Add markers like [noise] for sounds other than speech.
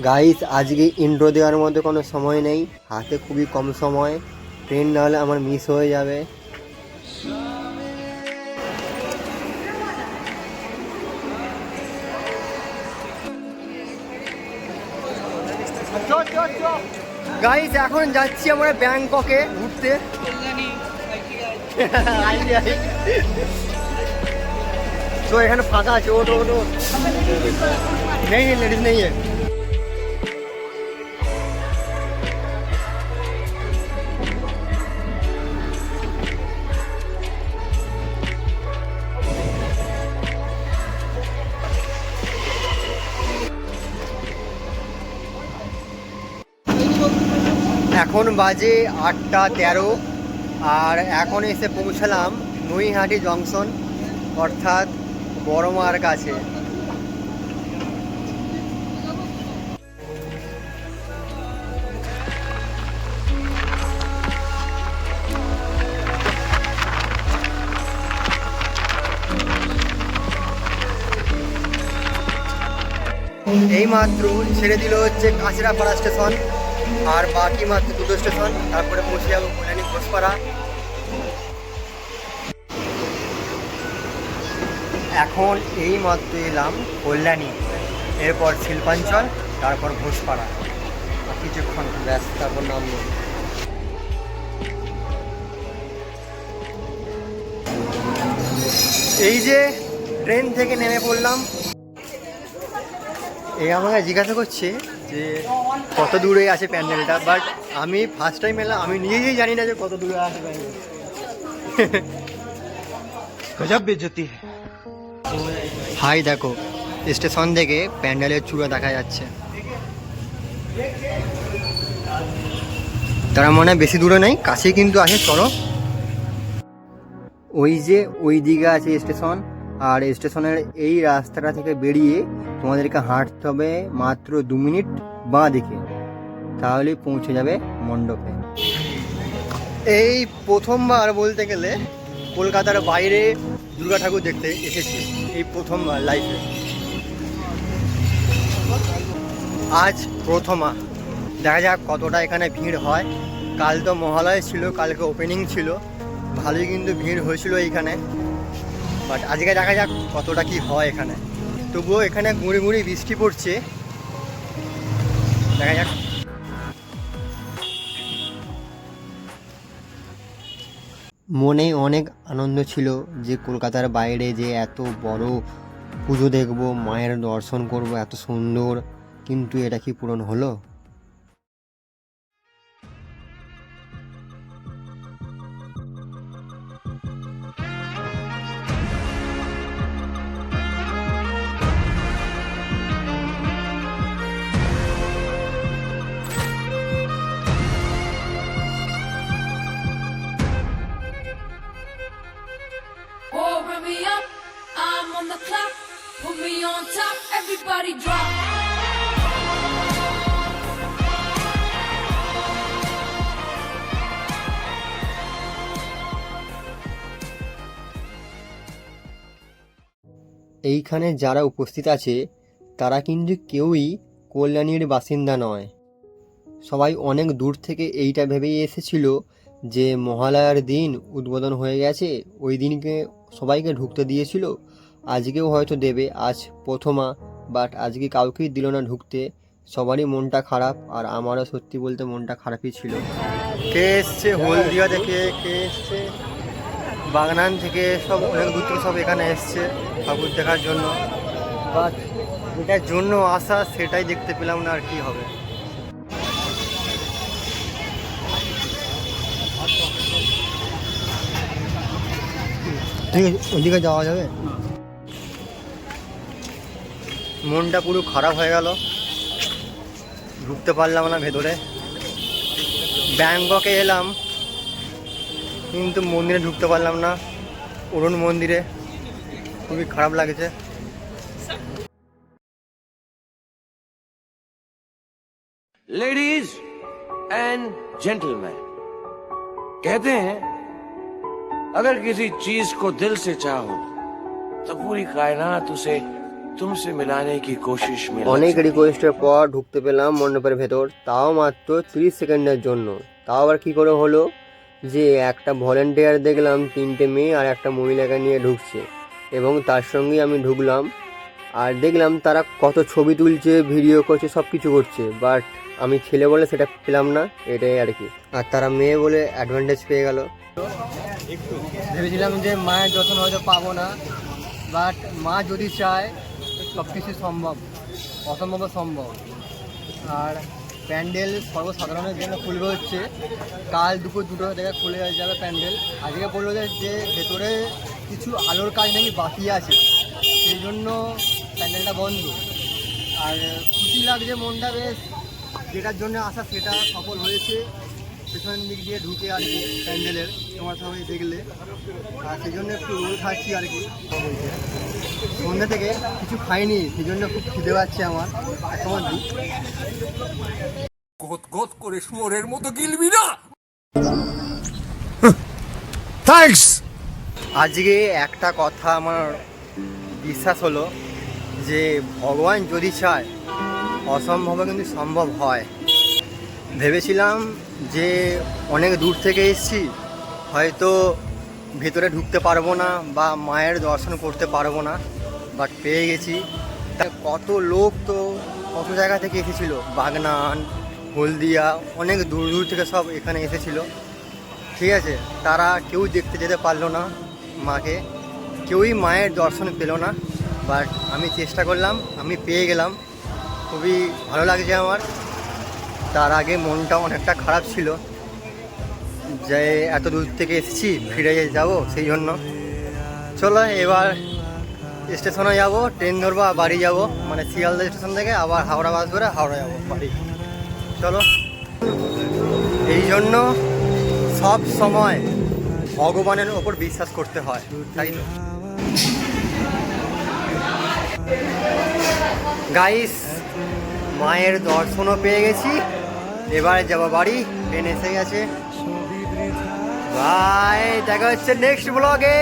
Guys আজকে intro দেওয়ার মধ্যে কোনো সময় নেই। হাতে খুবই কম সময়। ট্রেন না হলে আমার মিস হয়ে যাবে। গাইস এখন যাচ্ছি আমরা ব্যাংককে ঘুরতে। তো এখানে ফাঁকা আছে ওট ওট নেই নেই লেডিস নেই এখন বাজে আটটা তেরো, আর এখন এসে পৌঁছালাম নৈহাটি জংশন, অর্থাৎ বড়মার কাছে। এইমাত্র ছেড়ে দিল হচ্ছে কাঁচরাপাড়া স্টেশন। আর বাকি মাত্র দুটো স্টেশন, তারপরে পৌঁছে যাব কল্যাণী ঘোষপাড়া। এখন এই মাত্র এলাম কল্যাণী, এরপর শিল্পাঞ্চল, তারপর ঘোষপাড়া। কিছুক্ষণ ব্যাস তারপর নামবো এই যে ট্রেন থেকে নেমে পড়লাম, এ আমাকে জিজ্ঞাসা করছে যে কত দূরে আছে প্যান্ডেলটা বাট আমি ফার্স্ট টাইম এলাম, আমি নিজেই জানি না যে কত দূরে আছে প্যান্ডেল। [laughs] গজব বেজতি হাই, দেখো, স্টেশন থেকে প্যান্ডেলের চূড়া দেখা যাচ্ছে। তারা মনে বেশি দূরে নাই কাছে কিন্তু আছে, চলো। ওই যে ওই দিকে আছে স্টেশন। আর স্টেশনের এই রাস্তাটা থেকে বেরিয়ে তোমাদেরকে হাঁটতে হবে মাত্র দু মিনিট বাঁ দিকে। তাহলে পৌঁছে যাবে মণ্ডপে। এই প্রথমবার বলতে গেলে কলকাতার বাইরে দুর্গা ঠাকুর দেখতে এসেছি, এই প্রথমবার লাইফে আজ প্রথমা। দেখা যাক কতটা এখানে ভিড় হয়। কাল তো মহালয় ছিল, কালকে ওপেনিং ছিল। ভালোই কিন্তু ভিড় হয়েছিল এইখানে। বাট আজকে দেখা যাক কতটা কি হয় এখানে। তবুও এখানে গুঁড়ি গুঁড়ি বৃষ্টি পড়ছে। দেখা যাক। মনে অনেক আনন্দ ছিল যে কলকাতার বাইরে যে এত বড় পুজো দেখব, মায়ের দর্শন করব, এত সুন্দর। কিন্তু এটা কি পূরণ হলো? এইখানে যারা উপস্থিত আছে, তারা কিন্তু কেউই কল্যাণীর বাসিন্দা নয়। সবাই অনেক দূর থেকে এইটা ভেবেই এসেছিল যে মহালয়ার দিন উদ্বোধন হয়ে গেছে, ওই দিনকে সবাইকে ঢুকতে দিয়েছিল। আজকেও হয়তো দেবে, আজ প্রথমা, বাট আজকে কাউকেই দিল না ঢুকতে। সবারই মনটা খারাপ, আর আমারও সত্যি বলতে মনটা খারাপই ছিল। কে এসছে? হলদিয়া থেকে কে এসছে? বাগনান থেকে সব অনেক দূর থেকে সব এখানে এসছে। ঠাকুর দেখার জন্য বা যেটার জন্য আসা সেটাই দেখতে পেলাম না আর কি হবে। ঠিক আছে ওদিকে যাওয়া যাবে? মনটা পুরো খারাপ হয়ে গেল। ঢুকতে পারলাম না ভেতরে। ব্যাংককে এলাম কিন্তু মন্দিরে ঢুকতে পারলাম না অরুণ মন্দিরে। খুবই খারাপ লাগছে लेडीज एंड जेंटलमैन कहते हैं अगर किसी चीज को दिल से चाहो तो पूरी कायनात उसे तुमसे मिलाने की कोशिश में लग অনেক सकती है। রিকোয়েস্টের পর ঢুকতে পেলাম মণ্ডপের ভেতর তাও মাত্র তিরিশ সেকেন্ডের জন্য তাও আবার কী করে হলো যে একটা ভলেন্টিয়ার দেখলাম তিনটে মেয়ে আর একটা মহিলাকে নিয়ে ঢুকছে এবং তার সঙ্গেই আমি ঢুকলাম আর দেখলাম তারা কত ছবি তুলছে ভিডিও করছে সব কিছু করছে। বাট আমি ছেলে বলে সেটা পেলাম না, এটাই আর কি। আর তারা মেয়ে বলে অ্যাডভান্টেজ পেয়ে গেল। ভেবেছিলাম যে মায়ের যত্ন হয়তো পাবো না বাট মা যদি চায় সব কিছু সম্ভব, অসম্ভব সম্ভব। আর প্যান্ডেল সর্বসাধারণের জন্য খুলবে হচ্ছে, কাল দুপুর দুটো থেকে খুলে যাবে প্যান্ডেল। আজকে বলল যে ভেতরে কিছু আলোর কাজ নাকি বাকি আছে সেই জন্য প্যান্ডেলটা বন্ধ। আর খুশি লাগছে মনটা বেশ যেটার জন্য আসা সেটা সফল হয়েছে। পেছনের দিক দিয়ে ঢুকে আর কি প্যান্ডেলের তোমার সবাই দেখলে। আর সেই জন্য একটু রোল খাচ্ছি আর কি। সন্ধ্যা থেকে কিছু খাইনি সেই জন্য খুব খিদে পাচ্ছে আমার। আর তোমার দিক? গত গত করে শুয়োরের মতো গিলবি না! থ্যাঙ্কস আজকে একটা কথা আমার বিশ্বাস হলো যে ভগবান যদি চায় অসম্ভব কিন্তু সম্ভব হয়। ভেবেছিলাম যে অনেক দূর থেকে এসেছি, হয়তো ভেতরে ঢুকতে পারব না বা মায়ের দর্শন করতে পারব না বাট পেয়ে গেছি। কত লোক তো কত জায়গা থেকে এসেছিল? বাগনান, হলদিয়া, অনেক দূর দূর থেকে সব এখানে এসেছিল। ঠিক আছে, তারা কেউ দেখতে যেতে পারল না। মাকে। কেউই মায়ের দর্শন পেল না বাট আমি চেষ্টা করলাম, আমি পেয়ে গেলাম। খুবই ভালো লাগছে আমার। তার আগে মনটা অনেকটা খারাপ ছিল যে এত দূর থেকে এসেছি, ফিরে যাব সেই জন্য। চলো এবার স্টেশনে যাব, ট্রেন ধরবো বাড়ি যাব। মানে শিয়ালদা স্টেশন থেকে আবার হাওড়া বাস ধরে হাওড়া যাব বাড়ি। চলো। এই জন্য সব সময় ভগবানের ওপর বিশ্বাস করতে হয়, তাই তো গাইস মায়ের দর্শনও পেয়ে গেছি। এবারে যাব বাড়ি, ট্রেন এসে গেছে। বাই দেখা হচ্ছে নেক্সট ব্লগে